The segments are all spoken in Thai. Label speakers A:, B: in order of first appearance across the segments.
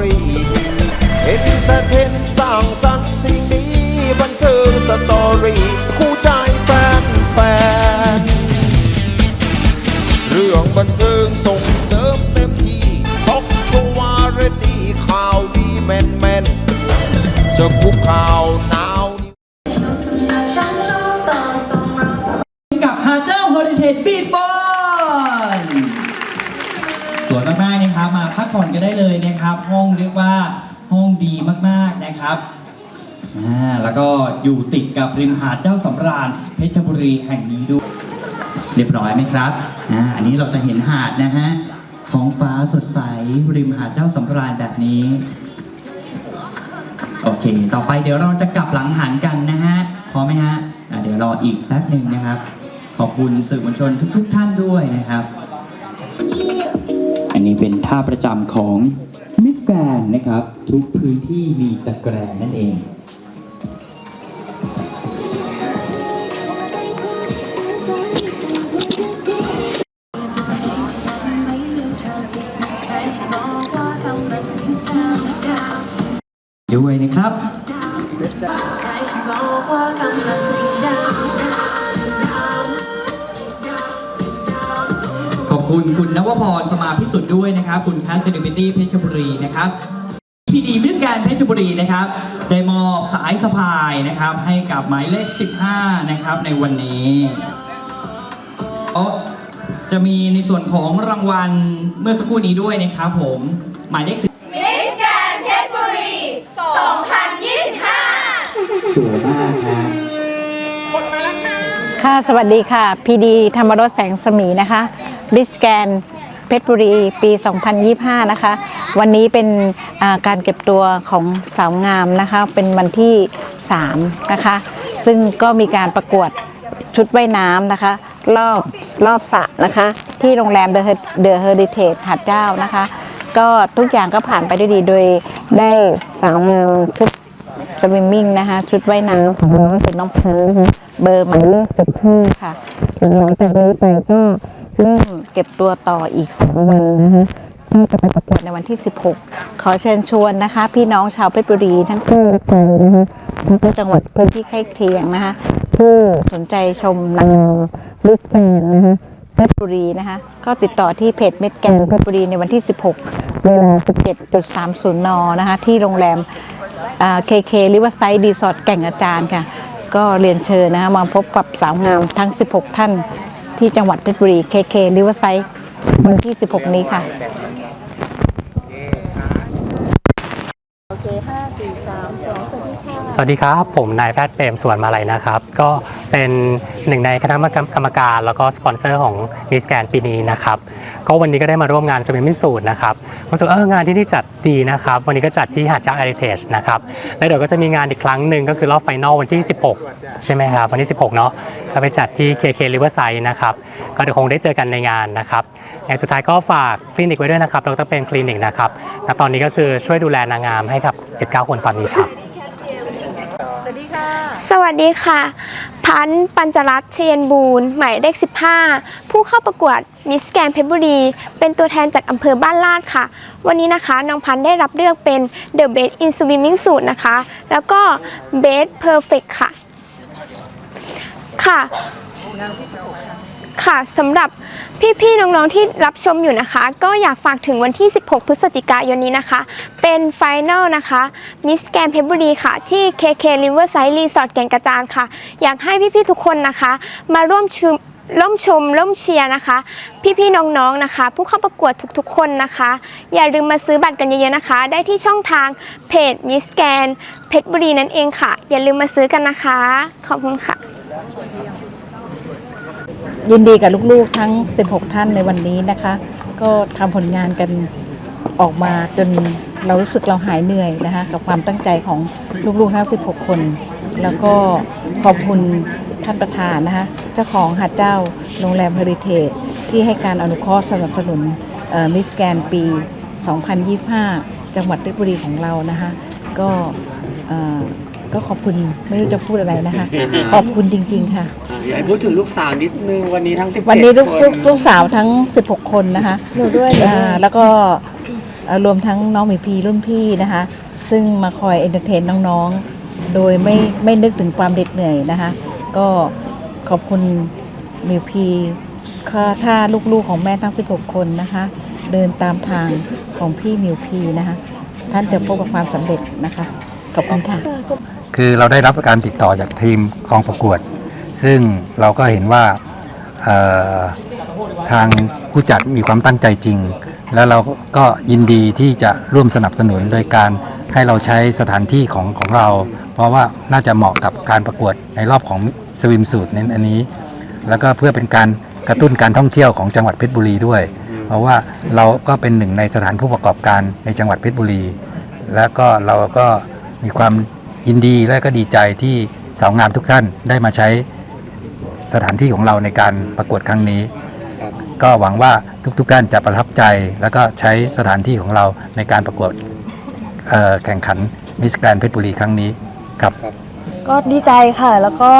A: รี่เอนเตอร์เทนสร้างสรรค์สิ่งนี้บันเทิงสตอรี่คู่ใจแฟนแฟนเรื่องบันเทิงส่งเสริมเต็มที่ทอกโชว์วาไรตี้ข่าวดีแมนแมนจะคุกข่าว
B: พักผ่อนกันได้เลยนะครับ ห้องเรียกว่าห้องดีมากๆนะครับอ่าแล้วก็อยู่ติดกับริมหาดเจ้าสำราญเพชรบุรีแห่งนี้ด้วย เรียบร้อยไหมครับอ่าอันนี้เราจะเห็นหาดนะฮะท้องฟ้าสดใสริมหาดเจ้าสำราญแบบนี้ โอเค ต่อไปเดี๋ยวเราจะกลับหลังหันกันนะฮะพร้อมไหมฮะอะเดี๋ยวรออีกแป๊บหนึ่งนะครับ ขอบคุณสื่อมวลชนทุก ๆ ท่านด้วยนะครับ อันนี้เป็นท่าประจำของมิสแกรนนะครับ ทุกพื้นที่มีตะแกรงนั่นเองด้วยนะครับขอบคุณคุณนวพร มาพิสุทธิ์ด้วยนะครับ คุณคัสเซนิมิตี้เพชรบุรีนะครับพีดีมิสแกรนด์เพชรบุรีนะครับได้มอบสายสะพายนะครับ ให้กับหมายเลข 15 นะครับในวันนี้อ๋อจะมีในส่วนของรางวัลเมื่อสักครู่นี้ด้วยนะครับผม หมายเลข
C: มิสแกรนด์เพชรบุรี 2025
B: สวยมากครับ
D: ค่ะ สวัสดีค่ะ พีดีธรรมรสแสงสมีนะคะบิสแกน เพชรบุรีปี 2025 นะคะ วันนี้เป็นการเก็บตัวของสาวงามนะคะ เป็นวันที่ 3 นะคะ ซึ่งก็มีการประกวดชุดว่ายน้ำนะคะ รอบรอบสระนะคะ ที่โรงแรมเดอะเดอะเฮอริเทจหาดเจ้านะคะ ก็ทุกอย่างก็ผ่านไปด้วยดีโดยได้สาวงามชุดสวิมมิ่งนะคะ ชุดว่ายน้ำของน้องเป็นน้องเพิร์ลนะคะเบอร์หมายเลขสิบห้าค่ะหลังจากนี้ไปก็ เริ่มเก็บตัวต่ออีกสองวันนะคะก็จะไปประกวดในวันที่ 16 ขอเชิญชวนนะคะ พี่น้องชาวเพชรบุรีทั้งใกล้และไกลนะคะทั้งจังหวัดพื้นที่ใกล้เคียงนะคะที่สนใจชมนางงามลิสแกนนะคะเพชรบุรีนะคะก็ติดต่อที่เพจเม็ดแกนเพชรบุรีในวันที่ 16 เวลา 17.30 นนะคะที่โรงแรมเคเคริเวอร์ไซด์รีสอร์ทแก่งอาจารย์ค่ะ ก็เรียนเชิญนะคะมาพบกับสาวงามทั้ง 16 ท่าน ที่จังหวัดเพชรบุรีเคเคริเวอร์ไซด์วันที่ 16 นี้ค่ะ โอเคห้าสวัสดีค่ะ
E: สวัสดีครับ ผมนายแพทย์เปรมสวนมาลัยนะครับ ก็เป็นหนึ่งในคณะกรรมการ แล้วก็สปอนเซอร์ของมิสแกนปีนี้นะครับ ก็วันนี้ก็ได้มาร่วมงานสวิมมิ่งสูตรนะครับรู้สึกเอองานที่นี่จัดดีนะครับ วันนี้ก็จัดที่หาดเจ้าแอริเทจนะครับ แล้วเดี๋ยวก็จะมีงานอีกครั้งหนึ่งก็คือรอบไฟนอลวันที่ 16 ใช่ไหมครับวันที่ 16 เนาะก็ไปจัดที่ KK Riverside นะครับ ก็เดี๋ยวคงได้เจอกันในงานนะครับอย่างสุดท้ายก็ฝากคลินิกไว้ด้วยนะครับดรเป็นคลินิกนะครับณตอนนี้ก็คือช่วยดูแลนางงามให้กับ 19 คนตอนนี้ครับ
C: สวัสดีค่ะ พันธ์ปัญจรัตน์เชยนบูรณ์หมายเลข 15 ผู้เข้าประกวดมิสแกนเพชรบุรี เป็นตัวแทนจากอำเภอบ้านลาดค่ะ วันนี้นะคะน้องพันธ์ได้รับเลือกเป็น The Best in Swimming Suit นะคะ แล้วก็ Best Perfect ค่ะ ค่ะ ค่ะสำหรับพี่ๆน้องๆที่รับชมอยู่นะคะ ก็อยากฝากถึงวันที่ 16 พฤศจิกายนนี้นะคะ เป็นไฟแนลนะคะมิสแกนเพชรบุรีค่ะ ที่ KK Riverside Resort แก่งกระจานค่ะ อยากให้พี่ๆทุกคนนะคะ มาร่วมชมร่วมชมร่วมเชียร์นะคะ พี่ๆน้องๆนะคะ ผู้เข้าประกวดทุกๆ คนนะคะ อย่าลืมมาซื้อบัตรกันเยอะๆนะคะ ได้ที่ช่องทางเพจมิสแกนเพชรบุรีนั่นเองค่ะ อย่าลืมมาซื้อกันนะคะ ขอบคุณค่ะ
D: ยินดีกับลูกๆทั้ง 16 ท่านในวันนี้นะคะ ก็ทำผลงานกันออกมาจนเรารู้สึกเราหายเหนื่อยนะคะ กับความตั้งใจของลูกๆทั้ง 16 คน แล้วก็ขอบคุณท่านประธานนะคะ เจ้าของหาดเจ้าโรงแรมเฮอริเทจที่ให้การอนุเคราะห์สนับสนุนมิสแกนปี 2025 จังหวัดเพชรบุรีของเรานะคะ ก็เออ ก็ขอบคุณไม่รู้จะพูดอะไรนะคะ ขอบคุณจริง ๆ ค่ะ
F: ไหนพูดถึงลูกสาวนิดนึงวันนี้ทั้ง17
D: วันนี้ลูก
F: ค
D: ลูกลูกสาวทั้ง 16 คนนะคะหนูด้วยแล้วก็เอ่อรวมทั้งน้องหมีพีรุ่นพี่นะคะ ซึ่งมาคอยเอนเตอร์เทนน้องๆ โดยไม่ไม่นึกถึงความเด็ดเหนื่อยนะคะ ก็ขอบคุณหมิวพีค่ะถ้าลูกๆของแม่ทั้ง 16 คนนะคะ เดินตามทางของพี่หมิวพีนะคะ ท่านจะพบกับความสำเร็จนะคะ ขอบคุณค่ะ
G: คื คือเราได้รับการติดต่อจากทีมกองประกวด ซึ่งเราก็เห็นว่าทางผู้จัดมีความตั้งใจจริง แล้วเราก็ยินดีที่จะร่วมสนับสนุนโดยการให้เราใช้สถานที่ของของเรา เพราะว่าน่าจะเหมาะกับการประกวดในรอบของสวิมสูตรในอันนี้ แล้วก็เพื่อเป็นการกระตุ้นการท่องเที่ยวของจังหวัดเพชรบุรีด้วย เพราะว่าเราก็เป็นหนึ่งในสถานผู้ประกอบการในจังหวัดเพชรบุรี แล้วก็เราก็มีความ ยินดีและก็ดีใจที่สาวงามทุกท่านได้มาใช้สถานที่ของเราในการประกวดครั้งนี้ ก็หวังว่าทุกๆท่านจะประทับใจ แล้วก็ใช้สถานที่ของเราในการประกวดเอ่อแข่งขันมิสแกรนเพชรบุรีครั้งนี้ครับ
H: ก็ดีใจค่ะแล้วก็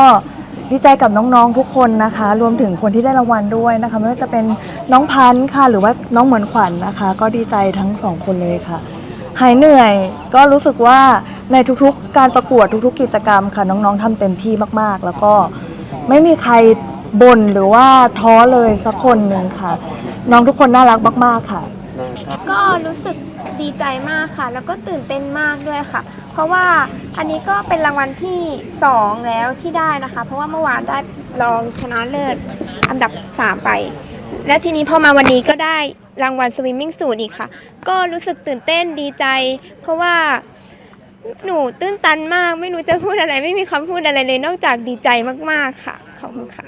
H: ดีใจกับน้องๆทุกคนนะคะ รวมถึงคนที่ได้รางวัลด้วยนะคะไม่ว่าจะเป็นน้องพันธ์ค่ะ หรือว่าน้องเหมือนขวัญนะคะ ก็ดีใจทั้งสองคนเลยค่ะ หายเหนื่อยก็รู้สึกว่า ในทุกๆ การประกวดทุกๆ กิจกรรมค่ะน้องๆทำเต็มที่มากๆ แล้วก็ไม่มีใครบ่นหรือว่าท้อเลยสักคนหนึ่งค่ะ น้องทุกคนน่ารักมากๆค่ะ
C: ก็รู้สึกดีใจมากค่ะ แล้วก็ตื่นเต้นมากด้วยค่ะ เพราะว่าอันนี้ก็เป็นรางวัลที่ 2 แล้วที่ได้นะคะ เพราะว่าเมื่อวานได้รองชนะเลิศอันดับ 3 ไป และทีนี้พอมาวันนี้ก็ได้รางวัลสวิมมิ่งสูตรอีกค่ะ ก็รู้สึกตื่นเต้นดีใจ เพราะว่า หนูตื้นตันมาก ไม่รู้จะพูดอะไร ไม่มีคำพูดอะไรเลยนอกจากดีใจมากๆค่ะ ขอบคุณค่ะ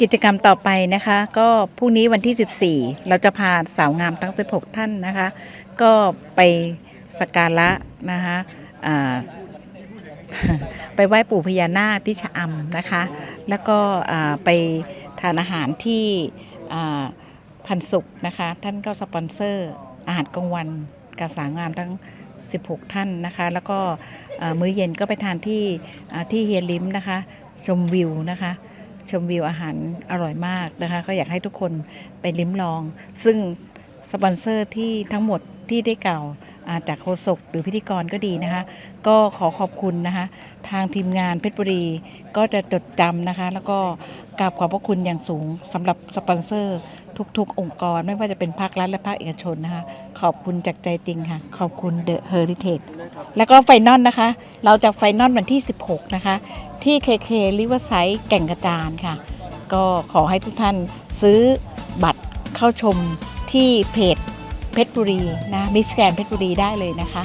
D: กิจกรรมต่อไปนะคะ ก็พรุ่งนี้วันที่ 14 เราจะพาสาวงามทั้ง 16 ท่านนะคะ ก็ไปสักการะนะคะไปไหว้ปู่พญานาคที่ชะอำนะคะ แล้วก็ไปทานอาหารที่พันสุขนะคะ ท่านก็สปอนเซอร์อาหารกลางวันกับสาวงามทั้ง 16 ท่านนะคะ แล้วก็มื้อเย็นก็ไปทานที่ที่เฮียลิมนะคะ ชมวิวนะคะชมวิวอาหารอร่อยมากนะคะ ก็อยากให้ทุกคนไปลิ้มลอง ซึ่งสปอนเซอร์ที่ทั้งหมดที่ได้กล่าวจากโฆษกหรือพิธีกรก็ดีนะคะ ก็ขอขอบคุณนะคะ ทางทีมงานเพชรบุรีก็จะจดจำนะคะ แล้วก็กราบขอบพระคุณอย่างสูงสำหรับสปอนเซอร์ ทุก ๆ องค์กรไม่ว่าจะเป็นภาครัฐและภาคเอกชนนะคะ ขอบคุณจากใจจริงค่ะ ขอบคุณเดอะเฮอริเทจแล้วก็ไฟนอลนะคะ เราจะไฟนอลวันที่ 16 นะคะ ที่ KK Riverside แก่งกระจานค่ะ ก็ขอให้ทุกท่านซื้อบัตรเข้าชมที่เพจเพชรบุรีนะมิสแกนเพชรบุรีได้เลยนะคะ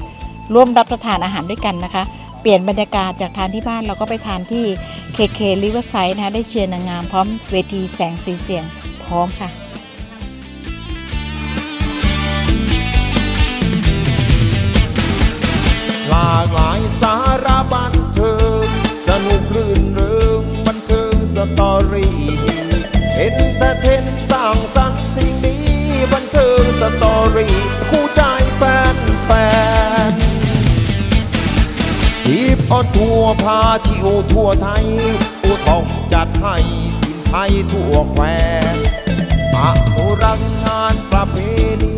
D: ร่วมรับประทานอาหารด้วยกันนะคะ เปลี่ยนบรรยากาศจากทานที่บ้านเราก็ไปทานที่ KK Riverside นะคะได้เชียร์นางงามพร้อมเวทีแสงสีเสียงพร้อมค่ะา
A: กหลายสาระบันเทิงสนุกรื่นเริงบันเทิงสตอรี่เอ็นเตอร์เทนสร้างสรรค์สิ่งนี้บันเทิงสตอรี่คู่ใจแฟนแฟนทีบอทัวพาเที่ยวทั่วไทยอูทองจัดให้ทินไทยทั่วแควอนุรักษ์งานประเพณี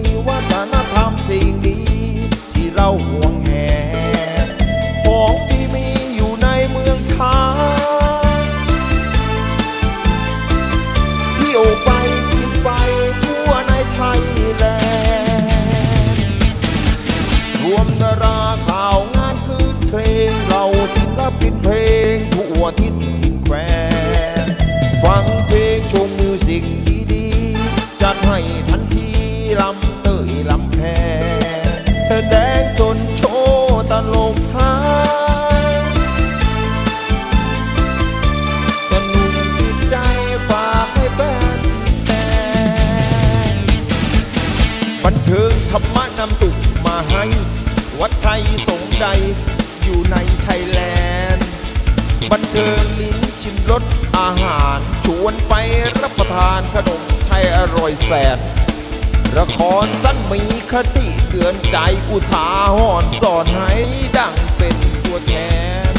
A: ราข่าวงานคืนเพลงเราศิลปินเพลงทั่วทิศทินแควฟังเพลงชมมิวสิกดีๆจัดให้ วนไปรับประทานขนมไทยอร่อยแสนละครสั้นมีคติเตือนใจอุทาหอนสอนให้ดังเป็นตัวแทน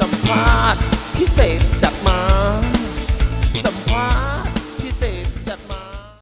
A: สัมภาษณ์พิเศษจัดมา